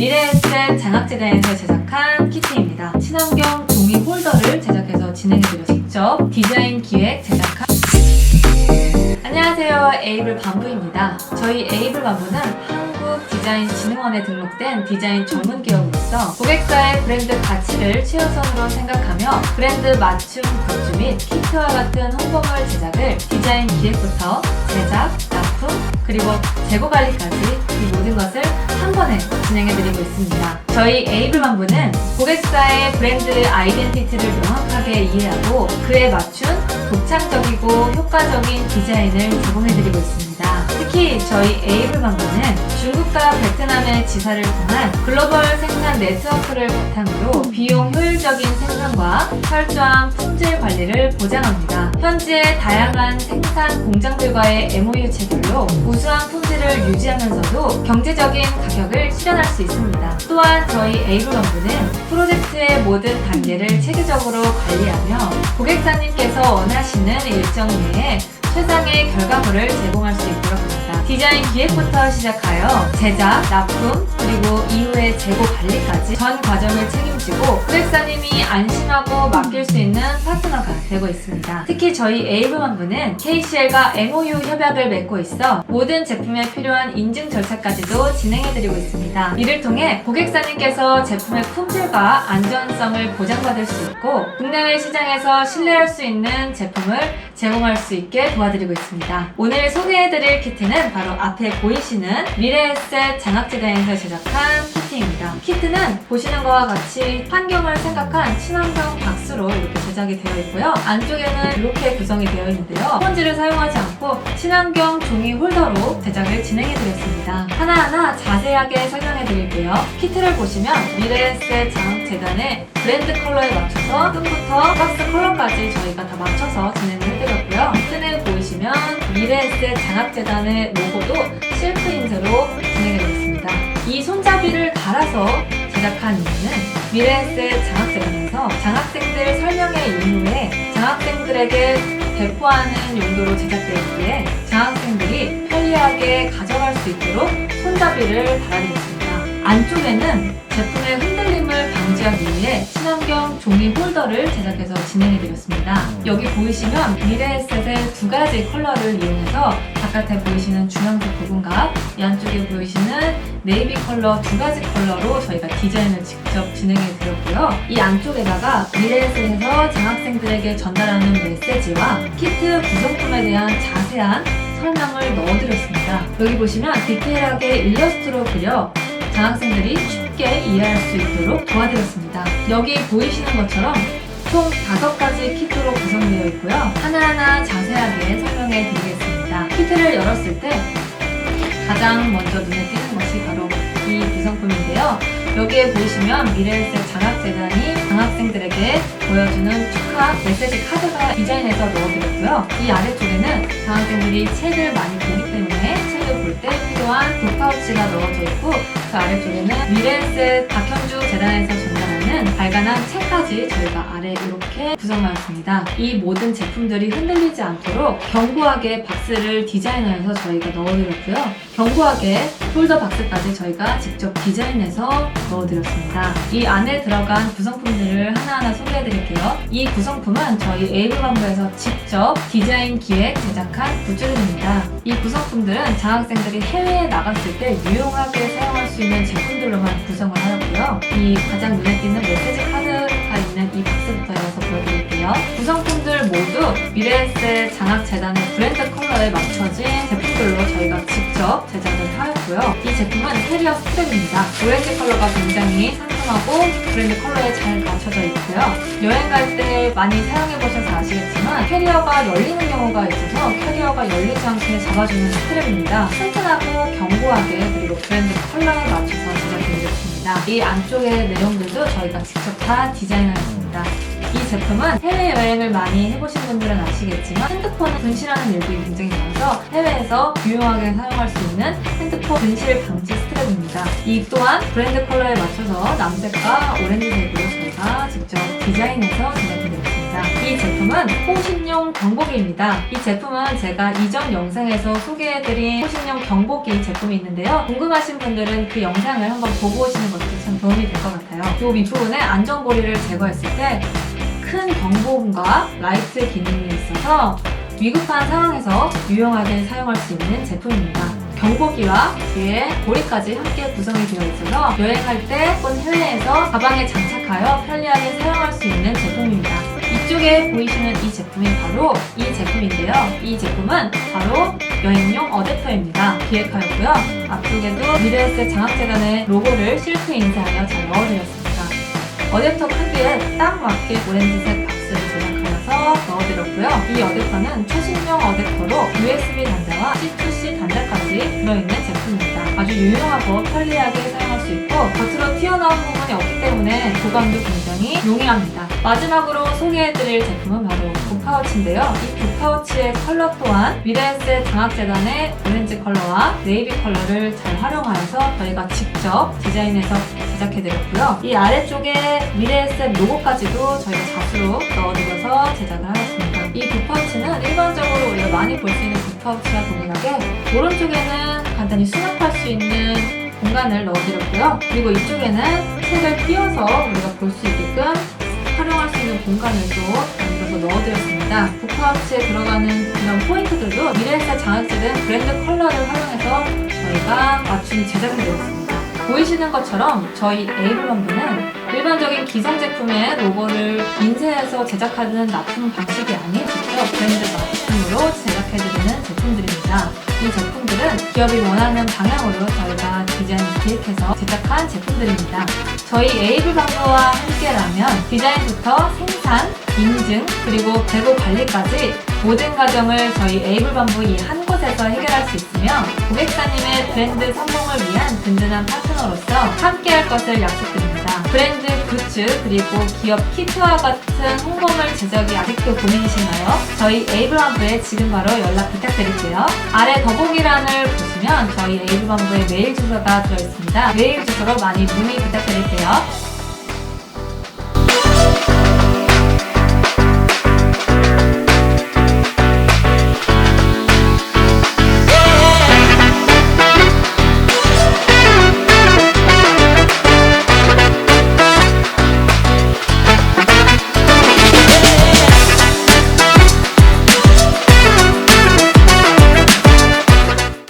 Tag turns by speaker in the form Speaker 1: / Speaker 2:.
Speaker 1: 미래에셋 장학재단에서 제작한 키트입니다. 친환경 종이 홀더를 제작해서 진행해드려 직접 디자인 기획 제작한 안녕하세요. 에이블 반부입니다. 저희 에이블 반부는 한국 디자인 진흥원에 등록된 디자인 전문 기업으로서 고객사의 브랜드 가치를 최우선으로 생각하며 브랜드 맞춤 굿즈 및 키트와 같은 홍보물 제작을 디자인 기획부터 제작, 납품, 그리고 재고 관리까지 이 모든 것을 진행해드리고 있습니다. 저희 에이블 반부는 고객사의 브랜드 아이덴티티를 명확하게 이해하고 그에 맞춘 독창적이고 효과적인 디자인을 제공해드리고 있습니다. 특히 저희 에이블 방문은 중국과 베트남의 지사를 통한 글로벌 생산 네트워크를 바탕으로 비용 효율적인 생산과 철저한 품질 관리를 보장합니다. 현재 다양한 생산 공장들과의 MOU 체결로 우수한 품질을 유지하면서도 경제적인 가격을 실현할 수 있습니다. 또한 저희 에이블 원부는 프로젝트의 모든 단계를 체계적으로 관리하며 고객사님께서 원하시는 일정 내에 최상의 결과물을 제공할 수 있도록 합니다. 디자인 기획부터 시작하여 제작, 납품, 그리고 이후의 재고 관리까지 전 과정을 책임지고 고객사님이 안심하고 맡길 수 있는 파트너가 되고 있습니다. 특히 저희 에이블만부는 KCL과 MOU 협약을 맺고 있어 모든 제품에 필요한 인증 절차까지도 진행해드리고 있습니다. 이를 통해 고객사님께서 제품의 품질과 안전성을 보장받을 수 있고 국내외 시장에서 신뢰할 수 있는 제품을 제공할 수 있게 도와드리고 있습니다. 오늘 소개해드릴 키트는 바로 앞에 보이시는 미래에셋 장학재단에서 제작한 키트입니다. 키트는 보시는 것과 같이 환경을 생각한 친환경 박스로 이렇게 제작이 되어 있고요. 안쪽에는 이렇게 구성이 되어 있는데요. 스펀지를 사용하지 않고 친환경 종이 홀더로 제작을 진행해드렸습니다. 하나하나 자세하게 설명해드릴게요. 키트를 보시면 미래에셋 장학재단의 브랜드 컬러에 맞춰서 끈부터 박스 컬러까지 저희가 다 맞춰서 진행을 해드렸고요. 끈에 보이시면 미래에셋 장학재단의 로고도 실크 인쇄로 진행해드렸습니다. 이 손잡이를 갈아서 제작한 이유는 미래에셋 장학재단에서 장학생들 설명회 이후에 장학생들에게 배포하는 용도로 제작되었기에 장학생들이 편리하게 가져갈 수 있도록 손잡이를 달아드렸습니다. 안쪽에는 제품의 방지하기 위해 친환경 종이 홀더를 제작해서 진행해드렸습니다. 여기 보이시면 미래에셋의 두 가지 컬러를 이용해서 바깥에 보이시는 주황색 부분과 이 안쪽에 보이시는 네이비 컬러 두 가지 컬러로 저희가 디자인을 직접 진행해 드렸고요. 이 안쪽에다가 미래에셋에서 장학생들에게 전달하는 메시지와 키트 구성품에 대한 자세한 설명을 넣어드렸습니다. 여기 보시면 디테일하게 일러스트로 그려 장학생들이 쉽게 이해할 수 있도록 도와드렸습니다. 여기 보이시는 것처럼 총 다섯 가지 키트로 구성되어 있고요. 하나하나 자세하게 설명해 드리겠습니다. 키트를 열었을 때 가장 먼저 눈에 띄는 것이 바로 이 구성품인데요. 여기에 보시면 미래에셋 장학재단이 장학생들에게 보여주는 축하 메시지 카드가 디자인해서 넣어드렸고요. 이 아래쪽에는 장학생들이 책을 많이 보기 때문에 볼 때 필요한 북파우치가 넣어져 있고 그 아래쪽에는 미래에셋 박현주 재단에서 전달 하는 발간한 책까지 저희가 아래 이렇게 구성하였습니다. 이 모든 제품들이 흔들리지 않도록 견고하게 박스를 디자인하여서 저희가 넣어드렸고요. 견고하게 폴더 박스까지 저희가 직접 디자인해서 넣어드렸습니다. 이 안에 들어간 구성품들을 하나하나 소개해드릴게요. 이 구성품은 저희 에이블반부에서 직접 디자인 기획 제작한 굿즈들입니다. 이 구성품들은 장학생들이 해외에 나갔을 때 유용하게 사용할 수 있는 제품들로만 구성을 하였고 요. 이 가장 눈에 띄는 메시지 카드가 있는 이 박스부터 열어서 보여드릴게요. 구성품들 모두 미래에셋 장학재단의 브랜드 컬러에 맞춰진 제품들로 저희가 직접 제작을 하였고요. 이 제품은 캐리어 스트랩입니다. 오렌지 컬러가 굉장히 상큼하고 브랜드 컬러에 잘 맞춰져 있고요. 여행 갈 때 많이 사용해보셔서 아시겠지만 캐리어가 열리는 경우가 있어서 캐리어가 열리지 않게 잡아주는 스트랩입니다. 튼튼하고 견고하게 그리고 브랜드 컬러에 맞춰서 제작해드 렸습니다. 이 안쪽의 내용들도 저희가 직접 다 디자인하였습니다. 이 제품은 해외여행을 많이 해보신 분들은 아시겠지만 핸드폰을 분실하는 일들이 굉장히 많아서 해외에서 유용하게 사용할 수 있는 핸드폰 분실 방지 스트랩입니다. 이 또한 브랜드 컬러에 맞춰서 남색과 오렌지색으로 저희가 직접 디자인해서 제작 제품입니다. 이 제품은 호신용 경보기입니다. 이 제품은 제가 이전 영상에서 소개해드린 호신용 경보기 제품이 있는데요. 궁금하신 분들은 그 영상을 한번 보고 오시는 것도 참 도움이 될 것 같아요. 이 밑부분에 안전고리를 제거했을 때 큰 경보음과 라이트 기능이 있어서 위급한 상황에서 유용하게 사용할 수 있는 제품입니다. 경보기와 뒤에 고리까지 함께 구성이 되어 있어서 여행할 때 혹은 해외에서 가방에 장착하여 편리하게 사용할 수 있는 제품입니다. 이쪽에 보이시는 이 제품이 바로 이 제품인데요. 이 제품은 바로 여행용 어댑터입니다. 기획하였고요. 앞쪽에도 미래에셋 장학재단의 로고를 실크 인쇄하여 잘 넣어드렸습니다. 어댑터 크기에 딱 맞게 오렌지색 박스를 제작하여서 넣어드렸고요. 이 어댑터는 최신형 어댑터로 USB 단자와 C2C 단자까지 들어있는 제품입니다. 아주 유용하고 편리하게 사용할 수 있고 겉으로 튀어나온 없기 때문에 보관도 굉장히 용이합니다. 마지막으로 소개해드릴 제품은 바로 붓파우치인데요. 이 붓파우치의 컬러 또한 미래에셋 장학재단의 오렌지 컬러와 네이비 컬러를 잘 활용하여서 저희가 직접 디자인해서 제작해드렸고요. 이 아래쪽에 미래에셋 로고까지도 저희가 자수로 넣어드려서 제작을 하였습니다. 이 붓파우치는 일반적으로 우리가 많이 볼 수 있는 붓파우치와 동일하게 오른쪽에는 간단히 수납할 수 있는 공간을 넣어드렸고요. 그리고 이쪽에는 책을 띄워서 우리가 볼 수 있게끔 활용할 수 있는 공간을 또 만들어서 넣어드렸습니다. 붓파우치에 들어가는 이런 포인트들도 미래에셋 장학제된 브랜드 컬러를 활용해서 저희가 맞춤 제작해드렸습니다. 보이시는 것처럼 저희 에이블럼브는 일반적인 기성 제품의 로고를 인쇄해서 제작하는 납품 방식이 아닌 직접 브랜드 납품으로 제작해드리는 제품들입니다. 이 제품들은 기업이 원하는 방향으로 저희가 디자인 기획해서 제작한 제품들입니다. 저희 에이블방구와 함께라면 디자인부터 생산, 인증, 그리고 배부 관리까지 모든 과정을 저희 에이블방구 이한 곳에서 해결할 수 있으며 고객사님의 브랜드 성공을 위한 든든한 파트너로서 함께할 것을 약속드립니다. 브랜드 굿즈 그리고 기업 키트와 같은 홍보물 제작이 아직도 고민이신가요? 저희 에이블방구에 지금 바로 연락 부탁드릴게요. 아래 더보기란을 보시면 저희 에이블방구의 메일 주소가 들어있습니다. 메일 주소로 많이 문의 부탁드릴게요.